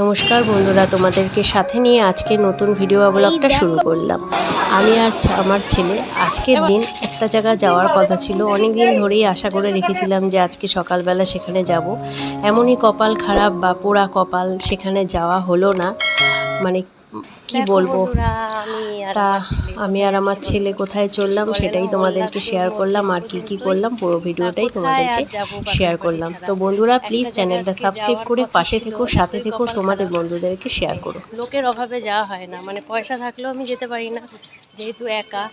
নমস্কার বন্ধুরা তোমাদেরকে সাথে নিয়ে আজকে নতুন ভিডিও ব্লগটা শুরু করলাম। আমি আর আমার ছেলে আজকের দিন একটা জায়গা যাওয়ার কথা ছিল। অনেক দিন ধরেই আশা করে রেখেছিলাম যে আজকে সকালবেলা সেখানে যাব। এমনই কপাল খারাপ বা পোড়া কপাল সেখানে যাওয়া হলো না। মানে কি বলব? তা আমি আর আমার ছেলে কোথায় চললাম সেটাই তোমাদেরকে শেয়ার করলাম আর কি কি করলাম পুরো ভিডিওটাই তোমাদেরকে শেয়ার করলাম। তো বন্ধুরা প্লিজ চ্যানেলটা সাবস্ক্রাইব করে পাশে থেকো, সাথে থেকো, তোমাদের বন্ধুদেরকে শেয়ার করো। লোকের অভাবে যাওয়া হয় না। মানে পয়সা থাকলেও আমি যেতে পারি না, যেহেতু একা।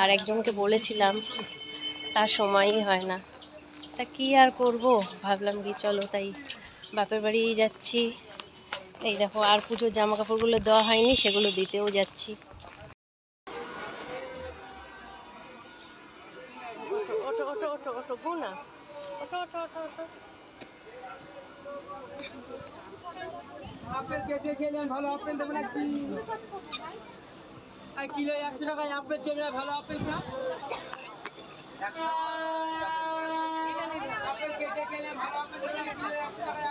আর একজনকে বলেছিলাম, তার সময়ই হয় না। তা কি আর করব? ভাবলাম কি, চলো তাই বাপের বাড়ি যাচ্ছি। এই দেখো, আর পুজোর জামা কাপড়গুলো দেওয়া হয়নি, সেগুলো দিতেও যাচ্ছি। ওটো ওটো ওটো ওটো গো না ওটো ওটো ওটো ওটো আপেল কেটে খেলেন ভালো আপেল দেবে না কি আর কিলো একশো টাকায় আপেল দেবে না ভালো আপেল খা আপেল কেটে খেলেন ভালো আপেল দেবে না কিলো একশো টাকায়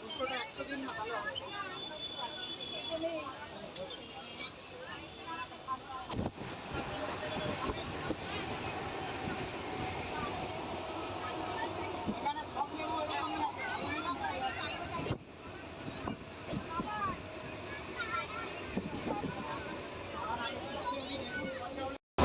দুশোটা একশো দিন না ভালো হবে।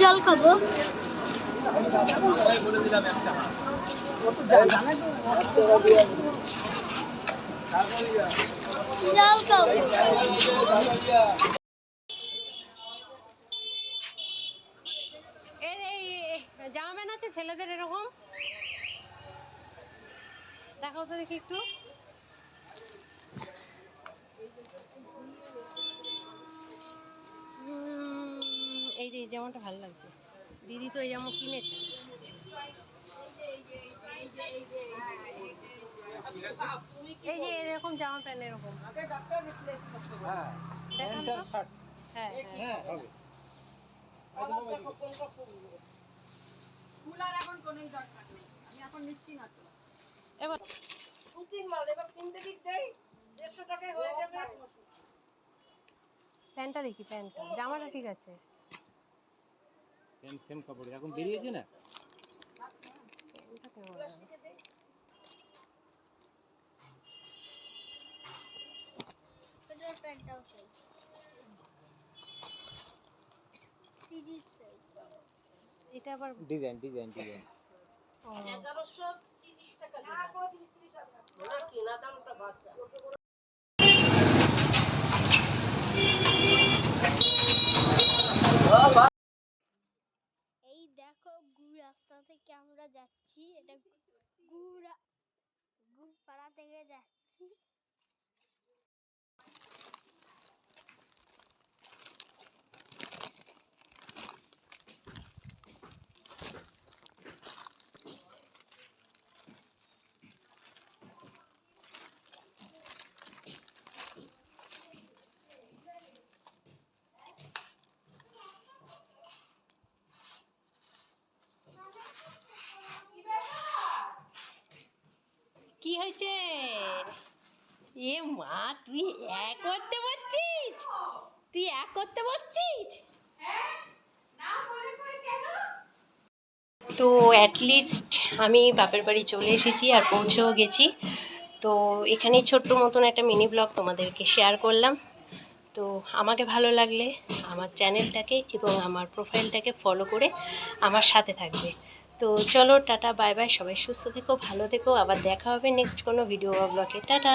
জল খাব। জল খাব। ছেলেদের এরকম? দেখাও তো দেখি একটু। এই যে এই জামাটা ভালো লাগছে। দিদি তো এই জামা কিনেছে। এই যে এরকম জামা প্যান্ট এরকম। হ্যাঁ তো। হ্যাঁ প্যান্টটা দেখি প্যান্টটা। জামাটা ঠিক আছে। সেম সেম কাপড় এখন বেরিয়েছে না? প্যান্টটা কেমন লাগল? এটার প্যান্টটাও চাই তিরিশ চাই এটা আবার ডিজাইন ডিজাইন ডিজাইন ও, এই দেখো গুড় রাস্তা থেকে আমরা যাচ্ছি। এটা গুড় গুড় পাড়া থেকে যাচ্ছি। হয়েছে? এ মা, তুই এক করতে পারছিস তুই এক করতে পারছিস তো অ্যাটলিস্ট আমি বাপের বাড়ি চলে এসেছি আর পৌঁছেও গেছি। তো এখানেই ছোট্ট মতন একটা মিনি ব্লগ তোমাদেরকে শেয়ার করলাম। তো আমাকে ভালো লাগলে আমার চ্যানেলটাকে এবং আমার প্রোফাইলটাকে ফলো করে আমার সাথে থাকবে। তো চলো, টাটা বাই বাই সবাই সুস্থ থেকো, ভালো থেকো, আবার দেখা হবে নেক্সট কোনো ভিডিও ব্লগে টাটা!